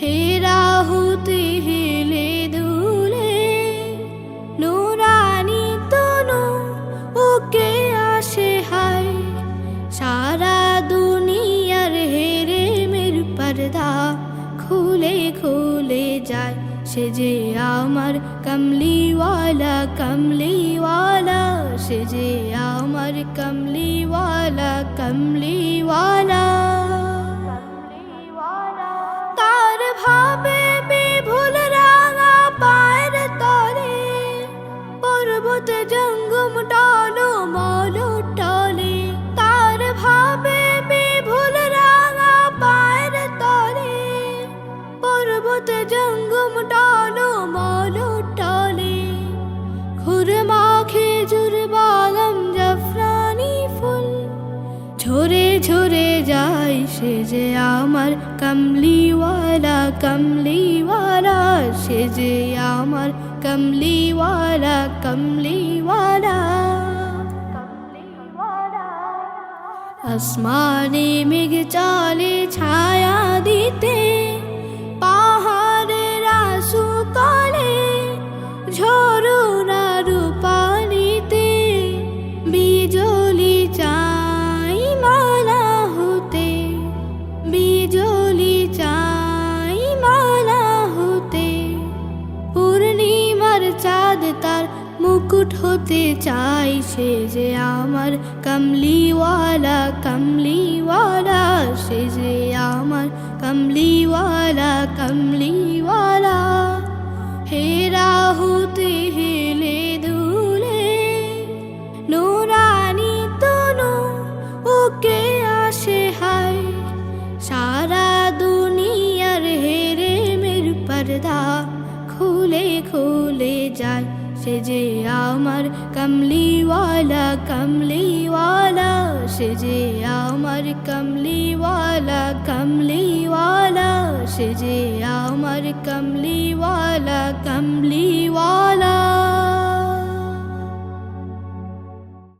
হেরা হতে হেলে দুলে, নুরানি ওকে আসে হায়। সারা দুনিয়ার হেরে মের পর্দা খুলে খুলে যায়। সে যে আমার কমলিওয়ালা কমলিওয়ালা, সে যে আমার কমলিওয়ালা কমলিওয়ালা। পর্বত জঙ্গম টল মল টলে। তার ভাবে বিভুল রাঙা পায়ের তলে। পর্বত যায় সে যে আমার কমলিওয়ালা কমলিওয়ালা সে যে আমার কমলিওয়ালা কমলিওয়ালা। আসমানে মেঘ মুকুট হতে চাই সে যে আমার কমলিওয়ালা কমলিওয়ালা, সে যে আমার কমলিওয়ালা কমলিওয়ালা। হেরা হতে হেলে দুলে নুরানি তনু, ওকে আসে হায়। সারা দুনিয়ার হেরে মের পর্দা খুলে খুলে যায়। সে যে আমার কমলিওয়ালা কমলিওয়ালা। সে যে আমার কমলিওয়ালা কমলিওয়ালা। সে যে আমার কমলিওয়ালা কমলিওয়ালা।